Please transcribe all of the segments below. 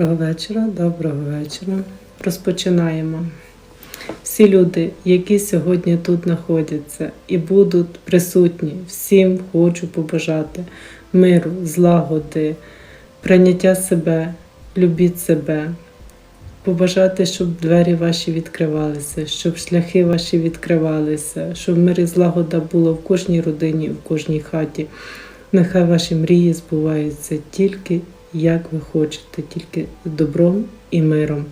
Доброго вечора, доброго вечора. Розпочинаємо. Всі люди, які сьогодні тут знаходяться і будуть присутні, всім хочу побажати миру, злагоди, прийняття себе, любіть себе, побажати, щоб двері ваші відкривалися, щоб шляхи ваші відкривалися, щоб мир і злагода було в кожній родині, в кожній хаті. Нехай ваші мрії збуваються тільки як ви хочете, тільки добром і миром.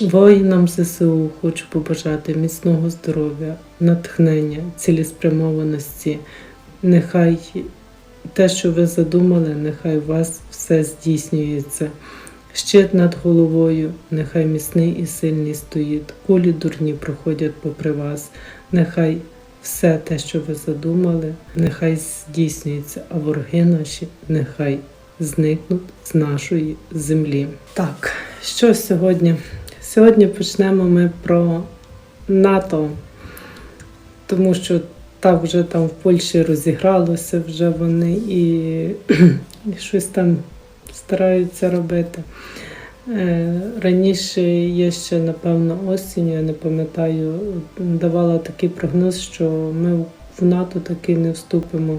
Воїнам ЗСУ хочу побажати міцного здоров'я, натхнення, цілеспрямованості. Нехай те, що ви задумали, нехай у вас все здійснюється. Щит над головою, нехай міцний і сильний стоїть, кулі дурні проходять попри вас. Нехай все те, що ви задумали, нехай здійснюється, а вороги наші нехай зникнуть з нашої землі. Так, що сьогодні? Сьогодні почнемо ми про НАТО, тому що так вже там в Польщі розігралося вже вони і, і щось там стараються робити. Е, Раніше я ще, напевно, осінню, я не пам'ятаю, давала такий прогноз, що ми в НАТО таки не вступимо,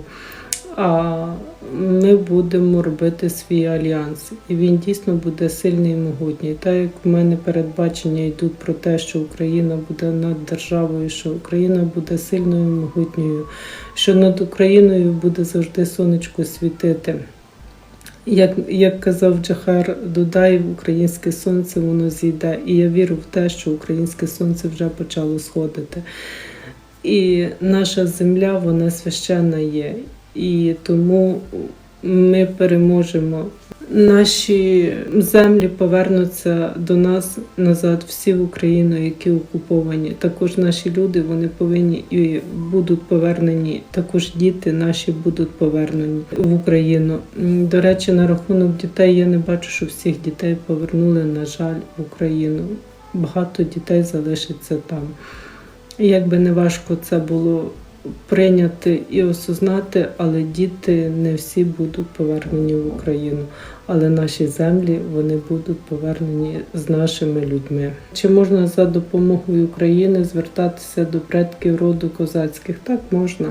а ми будемо робити свій альянс. І він дійсно буде сильний і могутній. Так як в мене передбачення йдуть про те, що Україна буде над державою, що Україна буде сильною і могутньою, що над Україною буде завжди сонечко світити. Як, як казав Джахар Дудаєв, українське сонце воно зійде. І я вірю в те, що українське сонце вже почало сходити. І наша земля, вона священна є. І тому ми переможемо. Наші землі повернуться до нас назад, всі в Україну, які окуповані. Також наші люди вони повинні і будуть повернені. Також діти наші будуть повернені в Україну. До речі, на рахунок дітей я не бачу, що всіх дітей повернули, на жаль, в Україну. Багато дітей залишиться там. Як би не важко це було прийняти і осознати, але діти не всі будуть повернені в Україну. Але наші землі вони будуть повернені з нашими людьми. Чи можна за допомогою України звертатися до предків роду козацьких? Так можна.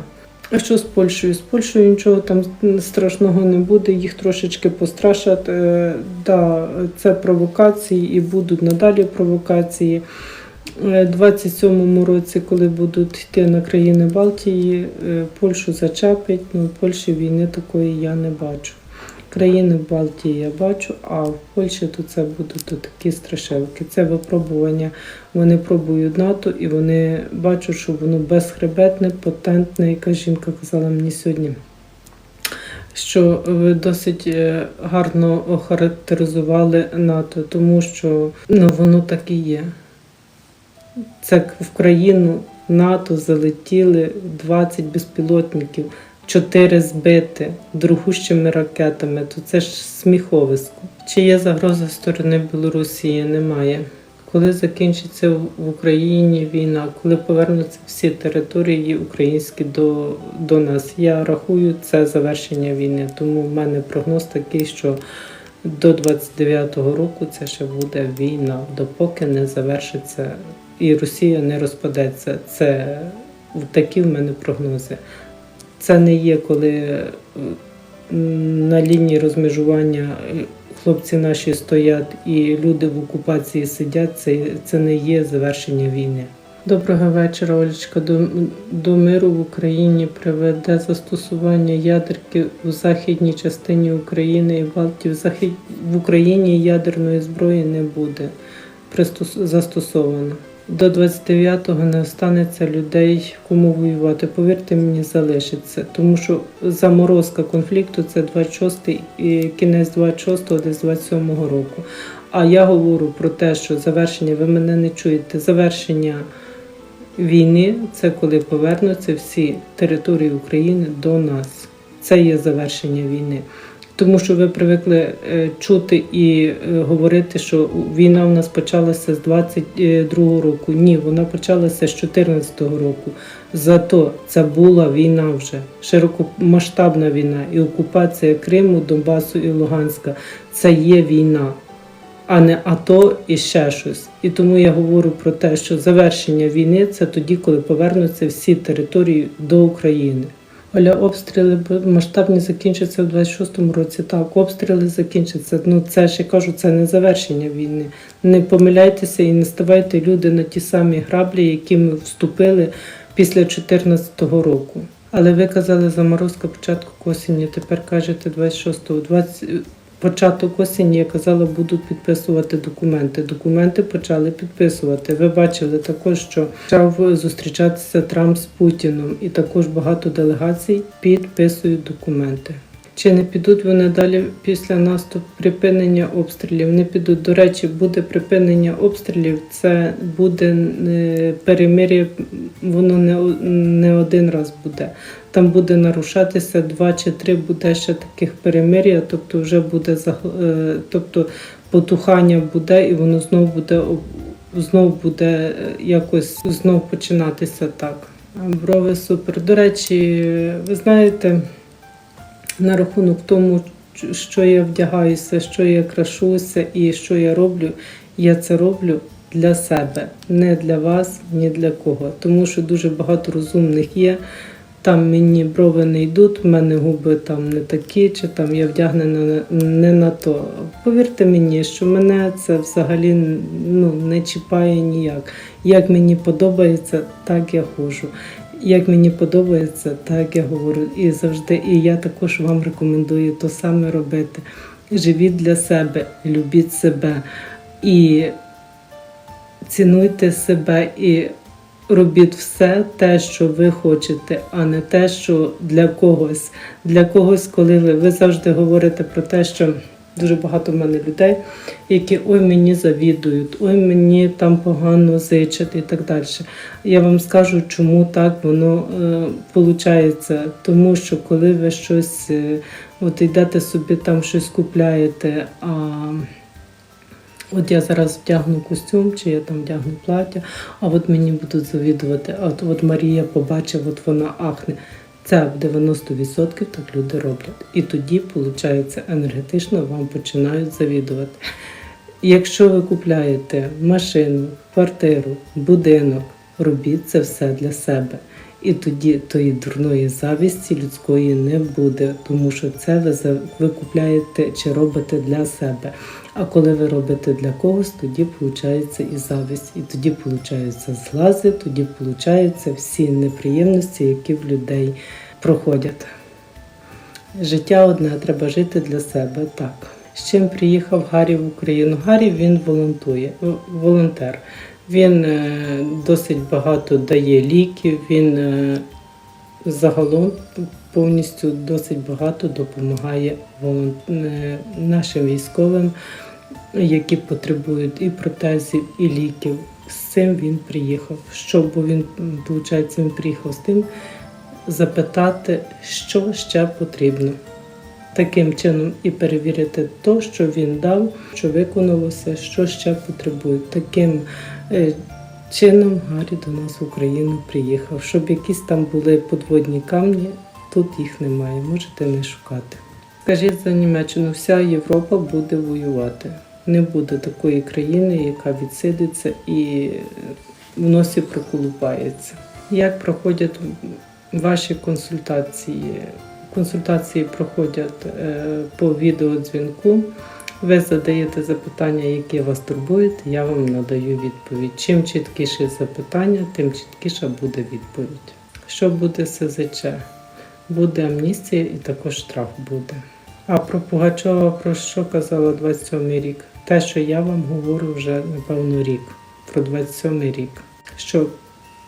А що з Польщею? З Польщею нічого там страшного не буде, їх трошечки пострашать. Е, Да, це провокації і будуть надалі провокації. Е, 27-му році, коли будуть йти на країни Балтії, е, Польщу зачепить. Ну, в Польщі війни такої я не бачу. Країни Балтії я бачу, а в Польщі то це будуть такі страшилки. Це випробування. Вони пробують НАТО і вони бачать, що воно безхребетне, потентне. Яка жінка казала мені сьогодні, що ви досить е, гарно охарактеризували НАТО, тому що ну, воно так і є. Це в країну НАТО залетіли 20 безпілотників, 4 збити другущими ракетами. То це ж сміховисько. Чи є загроза сторони Білорусі? Немає. Коли закінчиться в Україні війна, коли повернуться всі території українські до, до нас, я рахую це завершення війни. Тому в мене прогноз такий, що до 29-го року це ще буде війна, допоки не завершиться і Росія не розпадеться. Це такі в мене прогнози. Це не є коли е, на лінії розмежування е, хлопці наші стоять і люди в окупації сидять. Це, це не є завершення війни. Доброго вечора, Олечка. До, до миру в Україні приведе застосування ядерки у західній частині України і Балтії. В, захід... в Україні ядерної зброї не буде пристос... застосовано. До 29-го не останеться людей, кому воювати. Повірте мені, залишиться. Тому що заморозка конфлікту це 26-й і кінець 26-го, десь 27-го року. А я говорю про те, що завершення, ви мене не чуєте, завершення війни це коли повернуться всі території України до нас. Це є завершення війни. Тому що ви привикли е, чути і е, говорити, що війна в нас почалася з 22-го року. Ні, вона почалася з 14-го року. Зато це була війна вже широкомасштабна війна і окупація Криму, Донбасу і Луганська. Це є війна. а не АТО і ще щось. І тому я говорю про те, що завершення війни це тоді, коли повернуться всі території до України. Оля, обстріли масштабні закінчаться в 26-му році. Так, обстріли закінчаться. Ну це ж я кажу, це не завершення війни. Не помиляйтеся і не ставайте люди на ті самі граблі, які ми вступили після 2014 року. Але ви казали заморозка початку осені, тепер кажете 26-го. 20... Початок осені, я казала, будуть підписувати документи. Документи почали підписувати. Ви бачили також, що почав зустрічатися Трамп з Путіном, і також багато делегацій підписують документи. Чи не підуть вони далі після наступ припинення обстрілів? Не підуть. До речі, буде припинення обстрілів. Це буде е, перемир'я, воно не, не один раз буде. Там буде нарушатися два чи три буде ще таких перемир'я, тобто вже буде е, тобто потухання буде, і воно знову буде знов буде е, якось знов починатися так. Брови супер. До речі, ви знаєте, на рахунок тому, що я вдягаюся, що я крашуся і що я роблю, я це роблю для себе, не для вас, ні для кого. Тому що дуже багато розумних є. Там мені брови не йдуть, в мене губи там не такі, чи там я вдягнена не на то. Повірте мені, що мене це взагалі ну, не чіпає ніяк. Як мені подобається, так я ходжу. Як мені подобається, так я говорю. І завжди, і я також вам рекомендую то саме робити. Живіть для себе, любіть себе і цінуйте себе і робіть все те, що ви хочете, а не те, що для когось. Для когось, коли ви, ви завжди говорите про те, що дуже багато в мене людей, які ой мені завідують, ой мені там погано зичать і так далі. Я вам скажу, чому так воно е. Тому що коли ви щось, е, от йдете собі там щось купляєте, а От я зараз вдягну костюм, чи я там вдягну плаття, а от мені будуть завідувати. А от, от Марія побачить, от вона ахне. Це в 90% так люди роблять. І тоді, виходить, енергетично вам починають завідувати. Якщо ви купляєте машину, квартиру, будинок, робіть це все для себе. І тоді тої дурної завісті людської не буде, тому що це ви купляєте чи робите для себе. А коли ви робите для когось, тоді виходить і завість, і тоді виходить злази, тоді виходить всі неприємності, які в людей проходять. Життя одне, треба жити для себе так. З чим приїхав Гаррі в Україну? Гаррі він волонтує, волонтер. Він е, досить багато дає ліків, він е, загалом повністю досить багато допомагає е, нашим військовим, які потребують і протезів, і ліків. З цим він приїхав. Що, бо він, виходить, він приїхав з тим запитати, що ще потрібно. Таким чином і перевірити то, що він дав, що виконалося, що ще потребує. Таким е, чином Гаррі до нас в Україну приїхав. Щоб якісь там були подводні камні, тут їх немає, можете не шукати. Скажіть за Німеччину, вся Європа буде воювати. Не буде такої країни, яка відсидиться і в носі проколупається. Як проходять ваші консультації? Консультації проходять е, по відеодзвінку. Ви задаєте запитання, які вас турбують, я вам надаю відповідь. Чим чіткіше запитання, тим чіткіша буде відповідь. Що буде СЗЧ? Буде амністія і також штраф буде. А про Пугачова про що казала 27 й рік? Те, що я вам говорю вже напевно рік, про 27 й рік. Що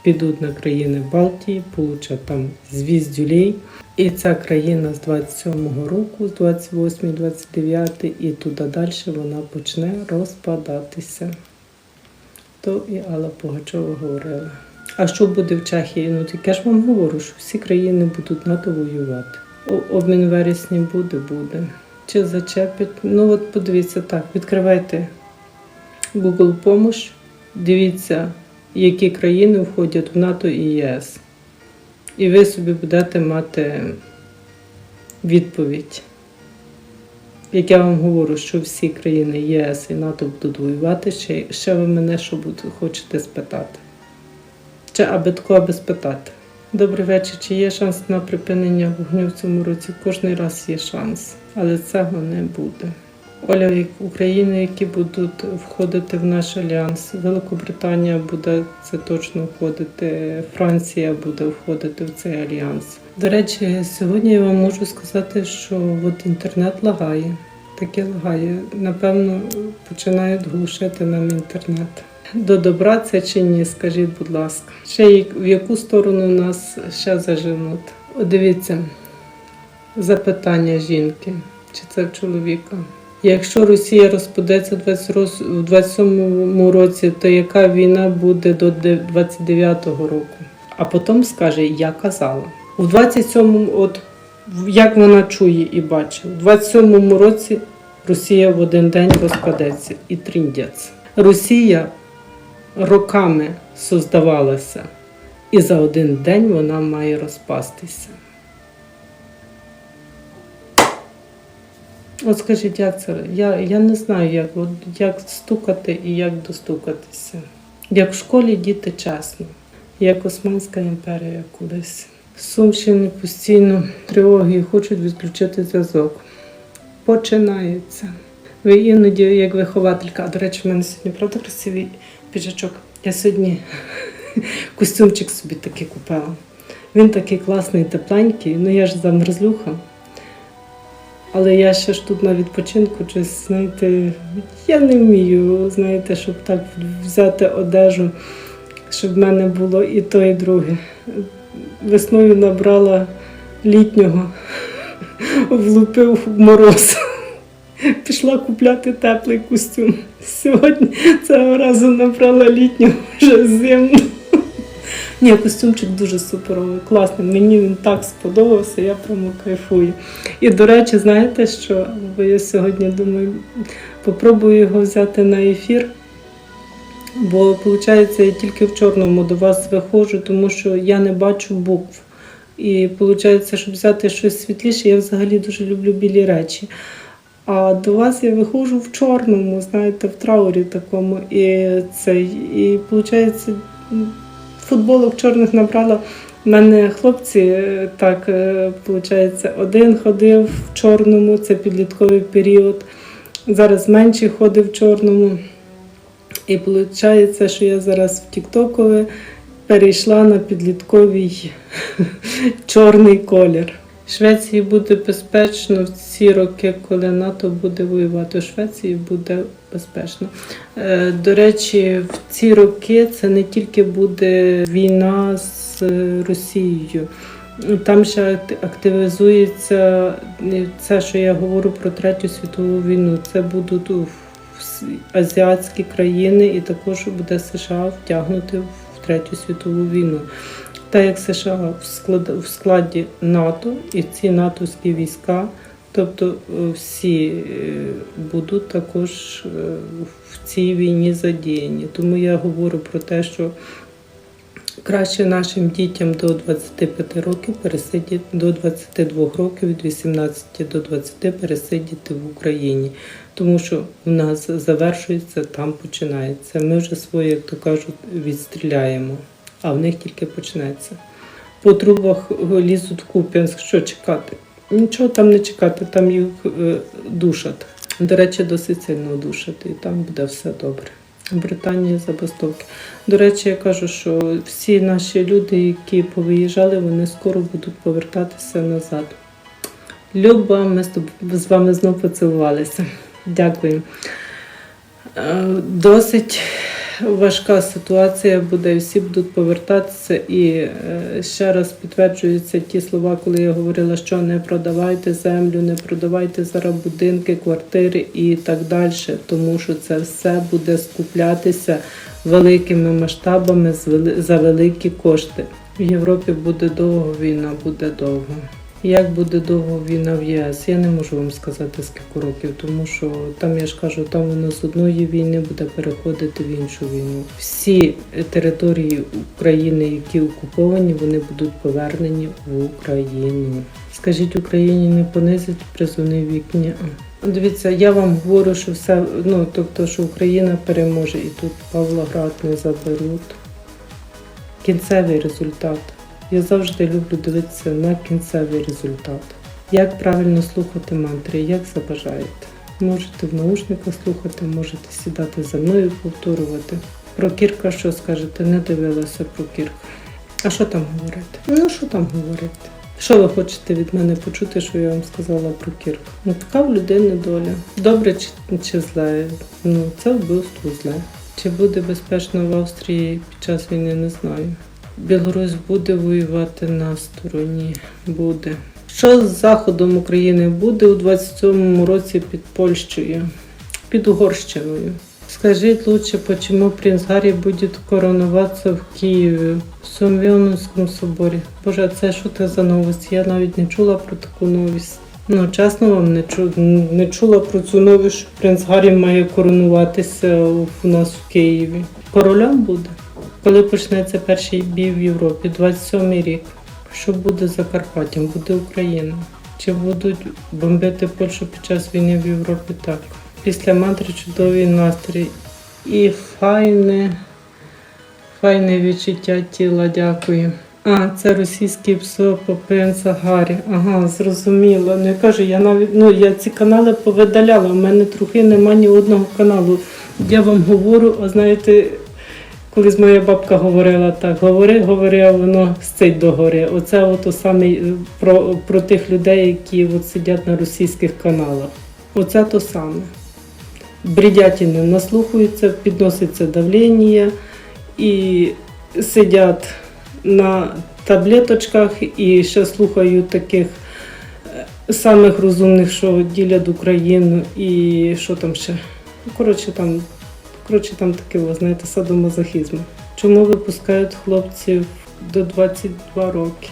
підуть на країни Балтії, получать там звіздюлей. І ця країна з 27-го року, з 28-29 і туди далі вона почне розпадатися. То і Алла Пугачова говорила. А що буде в Чехії? Ну таке ж вам говорю, що всі країни будуть НАТО воювати. Обмін вересні буде, буде. Чи зачепить? Ну от подивіться так, відкривайте Google Помощ, дивіться, які країни входять в НАТО і ЄС. І ви собі будете мати відповідь. Як я вам говорю, що всі країни ЄС і НАТО будуть воювати, ще, ще ви мене що хочете спитати? Чи аби тако, аби спитати? Добрий вечір. Чи є шанс на припинення вогню в цьому році? Кожний раз є шанс, але цього не буде. Оля, України, які будуть входити в наш альянс, Великобританія буде це точно входити, Франція буде входити в цей альянс. До речі, сьогодні я вам можу сказати, що от інтернет лагає. Таке лагає. Напевно, починають глушити нам інтернет. До добра це чи ні, скажіть, будь ласка. Ще в яку сторону нас ще заженуть? Дивіться, запитання жінки, чи це в чоловіка. Якщо Росія розпадеться в 20 роз- в 27 році, то яка війна буде до 29-го року? А потім скаже, я казала. У 27-му, от як вона чує і бачить, у 27-му році Росія в один день розпадеться і тріндець. Росія роками создавалася, і за один день вона має розпастися. От скажіть, як це? Я, я не знаю, як, як стукати і як достукатися. Як в школі діти чесно, як Османська імперія колись. Сумщини постійно тривоги і хочуть відключити зв'язок. Починається. Ви іноді, як вихователька, а до речі, в мене сьогодні правда красивий піджачок. Я сьогодні костюмчик собі такий купила. Він такий класний, тепленький, ну я ж замерзлюха. Але я ще ж тут на відпочинку, щось, знаєте, я не вмію, знаєте, щоб так взяти одежу, щоб в мене було і то, і друге. Весною набрала літнього, влупив мороз. Пішла купляти теплий костюм. Сьогодні цього разу набрала літнього вже зимну. Ні, костюмчик дуже суперовий, класний. Мені він так сподобався, я прямо кайфую. І до речі, знаєте що? Бо я сьогодні думаю, попробую його взяти на ефір. Бо, виходить, я тільки в чорному до вас виходжу, тому що я не бачу букв. І виходить, щоб взяти щось світліше, я взагалі дуже люблю білі речі. А до вас я виходжу в чорному, знаєте, в траурі такому. І цей, і виходить, футболок чорних набрала. У мене хлопці е, так виходить, один ходив в чорному, це підлітковий період. Зараз менший ходив в чорному. І виходить, що я зараз в Тіктокові перейшла на підлітковий чорний колір. Швеції буде безпечно в ці роки, коли НАТО буде воювати. У Швеції буде безпечно. Е, До речі, в ці роки це не тільки буде війна з Росією. Там ще активізується е, це, що я говорю про Третю світову війну. Це будуть азіатські країни, і також буде США втягнути в Третю світову війну. Та як США в складі НАТО і ці натовські війська, тобто е, всі е, будуть також е, в цій війні задіяні. Тому я говорю про те, що краще нашим дітям до 25 років пересидіти до 22 років, від 18 до 20 пересидіти в Україні. Тому що в нас завершується, там починається. Ми вже своє, як то кажуть, відстріляємо а в них тільки почнеться. По трубах лізуть Куп'янськ, що чекати? Нічого там не чекати, там їх е, душать. До речі, досить сильно душать, і там буде все добре. В Британії забастовки. До речі, я кажу, що всі наші люди, які повиїжджали, вони скоро будуть повертатися назад. Люба, ми з вами знову поцілувалися. Дякую. Е, Досить важка ситуація буде, всі будуть повертатися. І е, ще раз підтверджуються ті слова, коли я говорила, що не продавайте землю, не продавайте зараз будинки, квартири і так далі, тому що це все буде скуплятися великими масштабами за великі кошти. В Європі буде довго війна, буде довго. Як буде довго війна в ЄС, я не можу вам сказати скільки років, тому що там я ж кажу, там воно з одної війни буде переходити в іншу війну. Всі території України, які окуповані, вони будуть повернені в Україну. Скажіть Україні не понизить призовний вік? Ні. Дивіться, я вам говорю, що все, ну тобто, що Україна переможе і тут Павлоград не заберуть. Кінцевий результат. Я завжди люблю дивитися на кінцевий результат. Як правильно слухати мантри, як забажаєте. Можете в наушниках слухати, можете сідати за мною, повторювати. Про Кірка що скажете? Не дивилася про Кірка. А що там говорити? Ну, що там говорити? Що ви хочете від мене почути, що я вам сказала про Кірка? Ну, така в людини доля. Добре чи, чи зле? Ну, це вбивство зле. Чи буде безпечно в Австрії під час війни, не знаю. Білорусь буде воювати на стороні. Буде. Що з заходом України буде у 27-му році під Польщею, під Угорщиною? Скажіть лучше, почему принц Гаррі буде короноватися в Києві, в Сомвіоновському соборі? Боже, це що це за новость? Я навіть не чула про таку новість. Ну, чесно вам не, чу, не чула про цю новість, що принц Гаррі має коронуватися у нас в Києві. Королем буде? Коли почнеться перший бій в Європі, 27-й рік. Що буде Закарпаттям? Буде Україна. Чи будуть бомбити Польщу під час війни в Європі? Так. Після мантри чудовий настрій. І файне, відчуття тіла, дякую. А, це російський псо по Гаррі. Ага, зрозуміло. Ну я кажу, я навіть ну я ці канали повидаляла. У мене трохи нема ні одного каналу. Я вам говорю, а знаєте, Колись моя бабка говорила так: говори, говори, а воно сцить до гори. Оце от саме про, про тих людей, які от сидять на російських каналах. Оце то саме. Бредятини наслухаються, підноситься давлення і сидять на таблеточках і ще слухають таких е, самих розумних, що ділять Україну, і що там ще. Коротше, там Коротше, там таке, ви знаєте, садомазохізм. Чому випускають хлопців до 22 роки?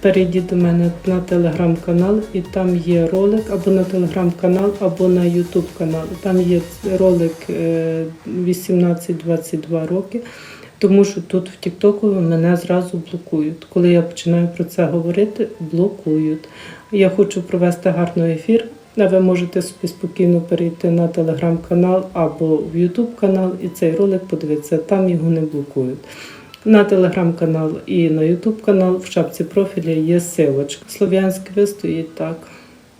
Перейдіть до мене на телеграм-канал, і там є ролик або на телеграм-канал, або на ютуб канал. Там є ролик е, 18-22 роки, тому що тут в Тіктоку мене зразу блокують. Коли я починаю про це говорити, блокують. Я хочу провести гарний ефір. Ви можете собі спокійно перейти на телеграм-канал або в Ютуб канал і цей ролик подивитися, там його не блокують. На телеграм-канал і на Ютуб канал в шапці профіля є силочка. Слов'янське ви стоїть так.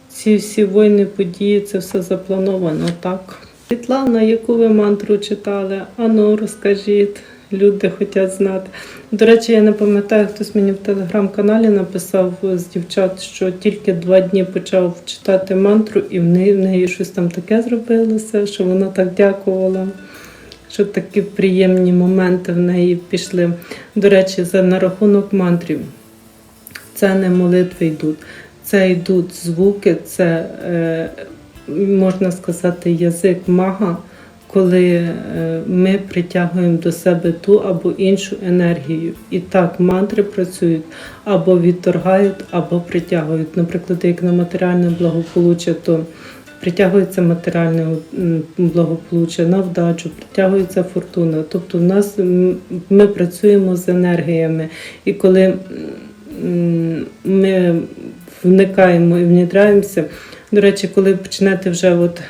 Ці всі воїни, події, це все заплановано так. Світлана, яку ви мантру читали? Ану, розкажіть. Люди хочуть знати. До речі, я не пам'ятаю, хтось мені в телеграм-каналі написав з дівчат, що тільки два дні почав читати мантру, і в неї, в неї щось там таке зробилося, що вона так дякувала, що такі приємні моменти в неї пішли. До речі, за на рахунок мантрів. Це не молитви йдуть, це йдуть звуки, це е, можна сказати язик мага коли е, ми притягуємо до себе ту або іншу енергію. І так мантри працюють або відторгають, або притягують. Наприклад, як на матеріальне благополуччя, то притягується матеріальне благополуччя, на вдачу, притягується фортуна. Тобто, в нас ми працюємо з енергіями, і коли ми вникаємо і внідряємося. До речі, коли почнете вже от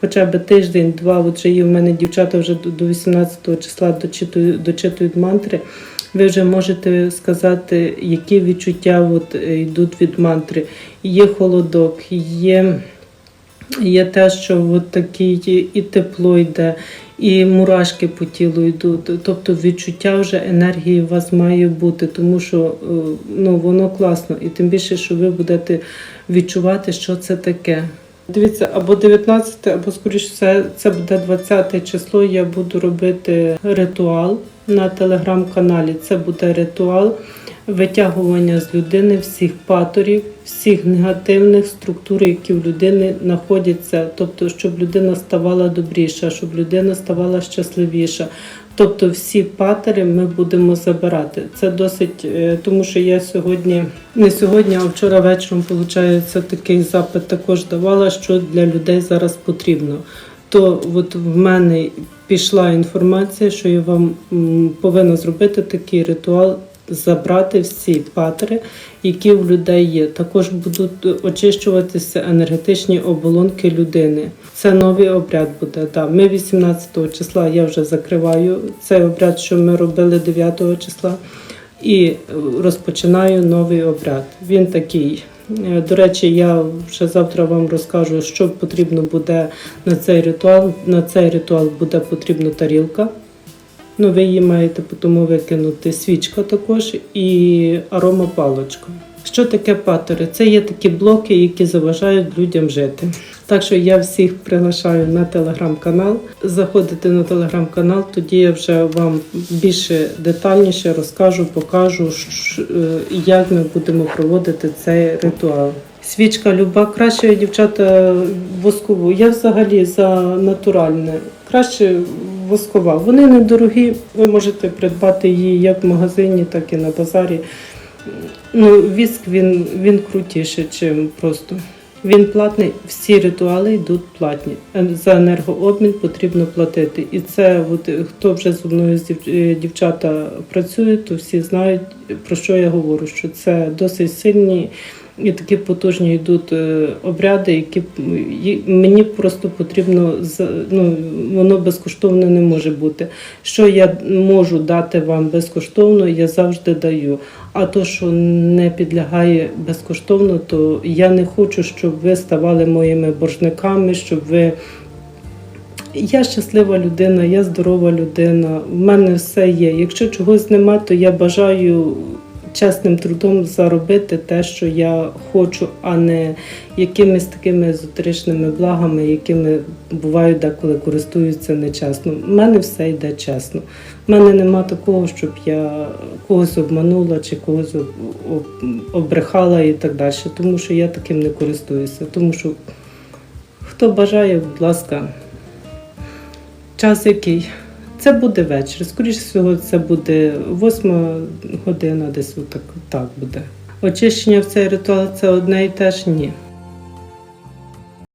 хоча б тиждень-два, от вже є в мене дівчата вже до- до 18 числа дочитують, дочитують мантри. Ви вже можете сказати, які відчуття от, е, йдуть від мантри. Є холодок, є, є те, що от такий і тепло йде, і мурашки по тілу йдуть. Тобто відчуття вже енергії у вас має бути, тому що е, ну, воно класно. І тим більше, що ви будете відчувати, що це таке. Дивіться, або 19, або скоріше це, це буде 20 число. Я буду робити ритуал на телеграм-каналі. Це буде ритуал витягування з людини всіх паторів, всіх негативних структур, які в людини знаходяться. Тобто, щоб людина ставала добріша, щоб людина ставала щасливіша. Тобто всі патери ми будемо забирати. Це досить, е, тому що я сьогодні, не сьогодні, а вчора вечором, виходить, такий запит також давала, що для людей зараз потрібно. То от в мене пішла інформація, що я вам повинна зробити такий ритуал забрати всі патери, які в людей є. Також будуть очищуватися енергетичні оболонки людини. Це новий обряд буде. Да. Ми 18 числа я вже закриваю цей обряд, що ми робили 9 числа, і розпочинаю новий обряд. Він такий. Е, До речі, я вже завтра вам розкажу, що потрібно буде на цей ритуал. На цей ритуал буде потрібна тарілка. Ну, ви її маєте тому викинути свічка також і аромапалочка. Що таке патери? Це є такі блоки, які заважають людям жити. Так що я всіх приглашаю на телеграм-канал. Заходите на телеграм-канал, тоді я вже вам більше детальніше розкажу, покажу, е, як ми будемо проводити цей ритуал. Свічка люба, краще дівчата воскову. Я взагалі за натуральне. Краще воскова. Вони недорогі, ви можете придбати її як в магазині, так і на базарі. Ну, віск він, він крутіший, чим просто. Він платний, всі ритуали йдуть платні. За енергообмін потрібно платити. І це, от, хто вже зі мною е, дівчата працює, то всі знають, про що я говорю, що це досить сильні і такі потужні йдуть е, обряди, які мені просто потрібно ну, воно безкоштовно не може бути. Що я можу дати вам безкоштовно, я завжди даю. А то, що не підлягає безкоштовно, то я не хочу, щоб ви ставали моїми боржниками, щоб ви. Я щаслива людина, я здорова людина, в мене все є. Якщо чогось нема, то я бажаю чесним трудом заробити те, що я хочу, а не якимись такими езотеричними благами, якими бувають деколи користуються нечесно. У мене все йде чесно. У мене нема такого, щоб я когось обманула чи когось об- об- обрехала і так далі. Тому що я таким не користуюся. Тому що хто бажає, будь ласка, час який? Це буде вечір. Скоріше всього, це буде восьма година, десь отак так буде. Очищення в цей ритуал це одне і те ж ні.